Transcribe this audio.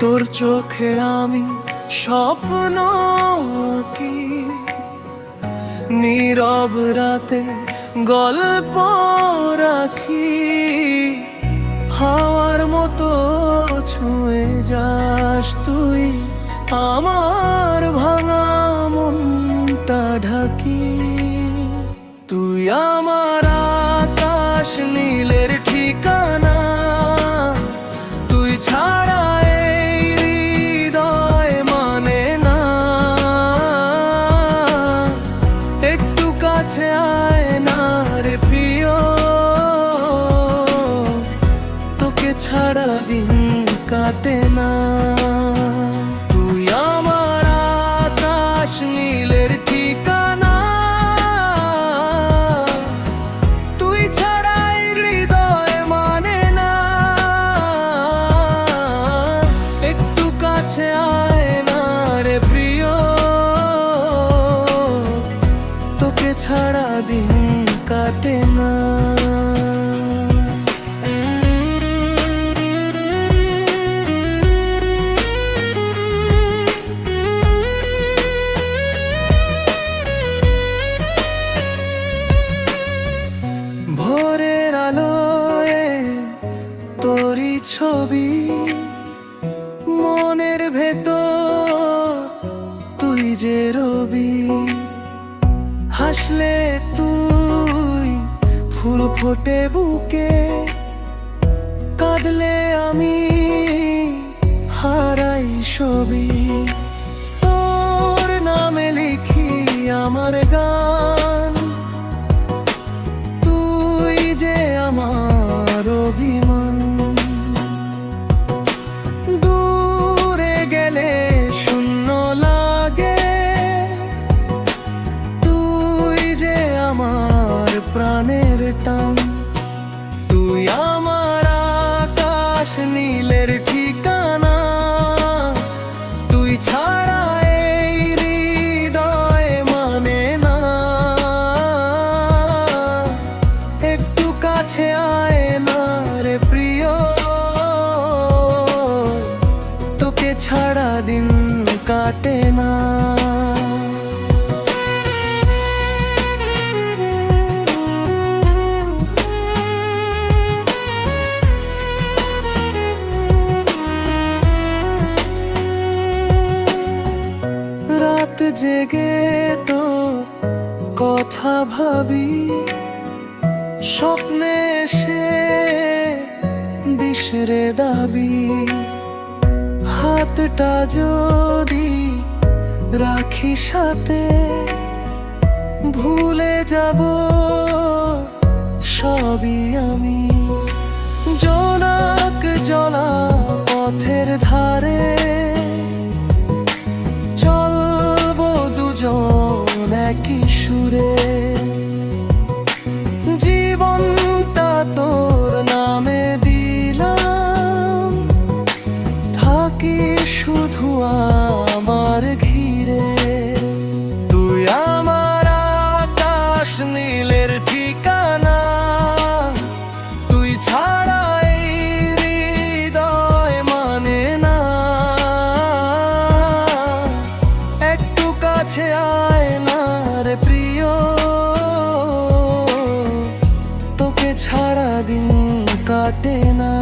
তোর চোখে আমি স্বপ্ন কি নীরব রাতে গল্প রাখি। হাওয়ার মতো ছুঁয়ে যাস তুই, আমার ভাঙা মনটা ঢাকি। তুই আমার আকাশ নীলের দিন কাটে না। তুই আমার আকাশ নীলের ঠিকানা। তুই ছাড়াই হৃদয় মানে না। একটু কাছে আয় না রে প্রিয়। তোকে ছাড়া দিন কাটে না। ছবি মনের ভেতর, তুই যে রবি। হাসলে তুই ফুল ফোটে বুকে, কাঁদলে আমি হারাই ছবি। তোর নামে লিখি আমার গান। টান তুই আমার আকাশ নীলের ঠিকানা। তুই ছাড়া এই হৃদয় মানে না। একটু কাছে আয় না রে প্রিয়। তোকে ছাড়া দিন কাটে না। জেগে তো কথা ভাবি, স্বপ্নে এসে বিসরে দাবি। হাতটা যদি রাখি সাথে, ভুলে যাব সবই আমি। জোনাক জলা পথের ধারে ছাড়া দিন কাটে না।